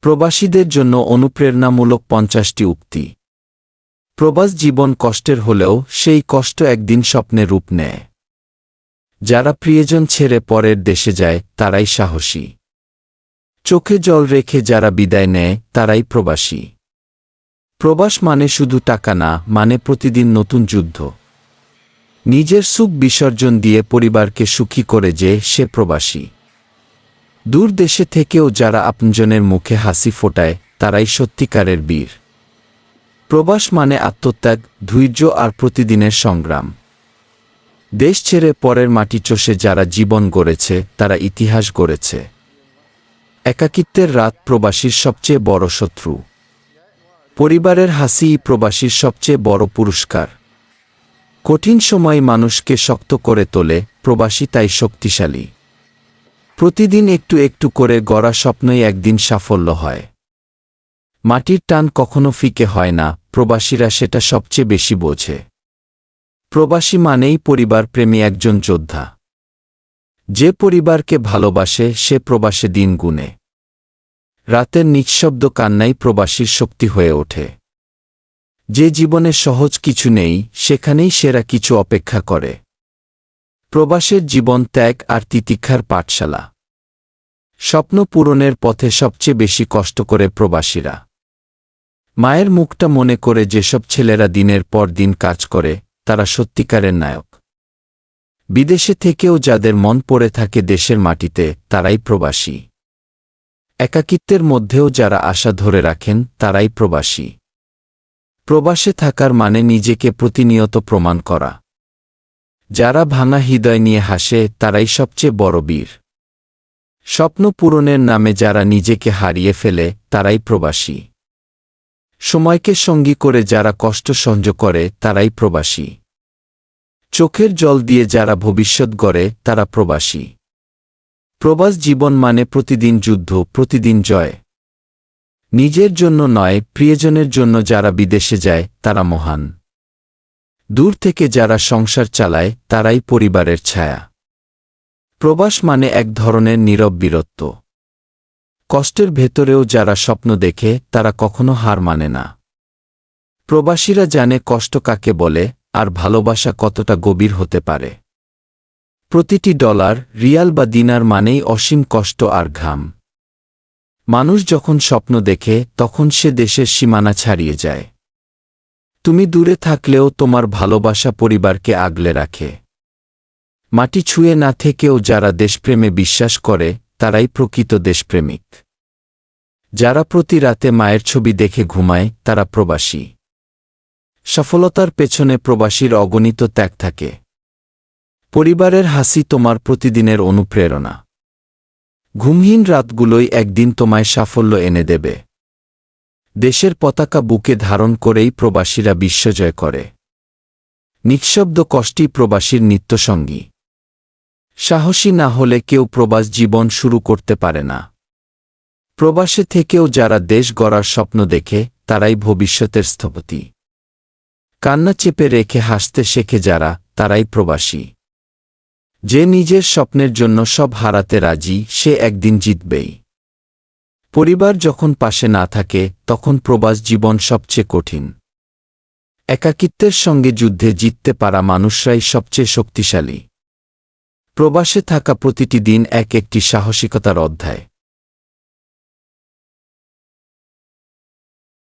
প্রবাসীদের জন্য অনুপ্রেরণামূলক পঞ্চাশটি উক্তি। প্রবাস জীবন কষ্টের হলেও সেই কষ্ট একদিন স্বপ্নে রূপ নেয়। যারা প্রিয়জন ছেড়ে পরের দেশে যায়, তারাই সাহসী। চোখে জল রেখে যারা বিদায় নেয়, তারাই প্রবাসী। প্রবাস মানে শুধু টাকা না মানে প্রতিদিন নতুন যুদ্ধ। নিজের সুখ বিসর্জন দিয়ে পরিবারকে সুখী করে যে সে প্রবাসী। দূর দেশে থেকেও যারা আপনজনের মুখে হাসি ফোটায়, তারাই সত্যিকারের বীর। প্রবাস মানে আত্মত্যাগ, ধৈর্য আর প্রতিদিনের সংগ্রাম। দেশ ছেড়ে পরের মাটি চষে যারা জীবন গড়েছে, তারা ইতিহাস গড়েছে। একাকিত্বের রাত প্রবাসীর সবচেয়ে বড় শত্রু। পরিবারের হাসি প্রবাসীর সবচেয়ে বড় পুরস্কার। কঠিন সময় মানুষকে শক্ত করে তোলে, প্রবাসী তাই শক্তিশালী। প্রতিদিন একটু একটু করে গড়া স্বপ্নই একদিন সাফল্য হয়। মাটির টান কখনো ফিকে হয় না, প্রবাসীরা সেটা সবচেয়ে বেশি বোঝে। প্রবাসী মানেই পরিবার প্রেমী একজন যোদ্ধা। যে পরিবারকে ভালোবাসে, সে প্রবাসে দিন গুনে। রাতের নিঃশব্দ কান্নাই প্রবাসীর শক্তি হয়ে ওঠে। যে জীবনে সহজ কিছু নেই, সেখানেই সেরা কিছু অপেক্ষা করে। প্রবাসের জীবন ত্যাগ আর তিতিক্ষার পাঠশালা। স্বপ্ন পূরণের পথে সবচেয়ে বেশি কষ্ট করে প্রবাসীরা। মায়ের মুখটা মনে করে যেসব ছেলেরা দিনের পর দিন কাজ করে, তারা সত্যিকারের নায়ক। বিদেশে থেকেও যাদের মন পড়ে থাকে দেশের মাটিতে, তারাই প্রবাসী। একাকিত্বের মধ্যেও যারা আশা ধরে রাখেন, তারাই প্রবাসী। প্রবাসে থাকার মানে নিজেকে প্রতিনিয়ত প্রমাণ করা। যারা ভাঙা হৃদয় নিয়ে হাসে, তারাই সবচেয়ে বড় বীর। স্বপ্ন পূরণের নামে যারা নিজেকে হারিয়ে ফেলে, তারাই প্রবাসী। সময়কে সঙ্গী করে যারা কষ্ট সহ্য করে, তারাই প্রবাসী। চোখের জল দিয়ে যারা ভবিষ্যৎ গড়ে, তারা প্রবাসী। প্রবাস জীবন মানে প্রতিদিন যুদ্ধ, প্রতিদিন জয়। নিজের জন্য নয়, প্রিয়জনের জন্য যারা বিদেশে যায়, তারা মহান। দূর থেকে যারা সংসার চালায়, তারাই পরিবারের ছায়া। প্রবাস মানে এক ধরনের নীরব বীরত্ব। কষ্টের ভেতরেও যারা স্বপ্ন দেখে, তারা কখনো হার মানে না। প্রবাসীরা জানে কষ্ট কাকে বলে, আর ভালোবাসা কতটা গভীর হতে পারে। প্রতিটি ডলার, রিয়াল বা দিনার মানেই অসীম কষ্ট আর ঘাম। মানুষ যখন স্বপ্ন দেখে, তখন সে দেশের সীমানা ছাড়িয়ে যায়। তুমি দূরে থাকলেও তোমার ভালোবাসা পরিবারকে আগলে রাখে। মাটি ছুঁয়ে না থেকেও যারা দেশপ্রেমে বিশ্বাস করে, তারাই প্রকৃত দেশপ্রেমিক। যারা প্রতি রাতে মায়ের ছবি দেখে ঘুমায়, তারা প্রবাসী। সফলতার পেছনে প্রবাসীর অগণিত ত্যাগ থাকে। পরিবারের হাসি তোমার প্রতিদিনের অনুপ্রেরণা। ঘুমহীন রাতগুলোই একদিন তোমায় সাফল্য এনে দেবে। দেশের পতাকা বুকে ধারণ করেই প্রবাসীরা বিশ্বজয় করে। নিঃশব্দ কষ্টই প্রবাসীর নিত্যসঙ্গী। সাহসী না হলে কেউ প্রবাস জীবন শুরু করতে পারে না। প্রবাসে থেকেও যারা দেশ গড়ার স্বপ্ন দেখে, তারাই ভবিষ্যতের স্থপতি। কান্না চেপে রেখে হাসতে শেখে যারা, তারাই প্রবাসী। যে নিজের স্বপ্নের জন্য সব হারাতে রাজি, সে একদিন জিতবেই। পরিবার যখন পাশে না থাকে, তখন প্রবাস জীবন সবচেয়ে কঠিন। একাকিত্বের সঙ্গে যুদ্ধে জিততে পারা মানুষরাই সবচেয়ে শক্তিশালী। প্রবাসে থাকা প্রতিটি দিন এক একটি সাহসিকতার অধ্যায়।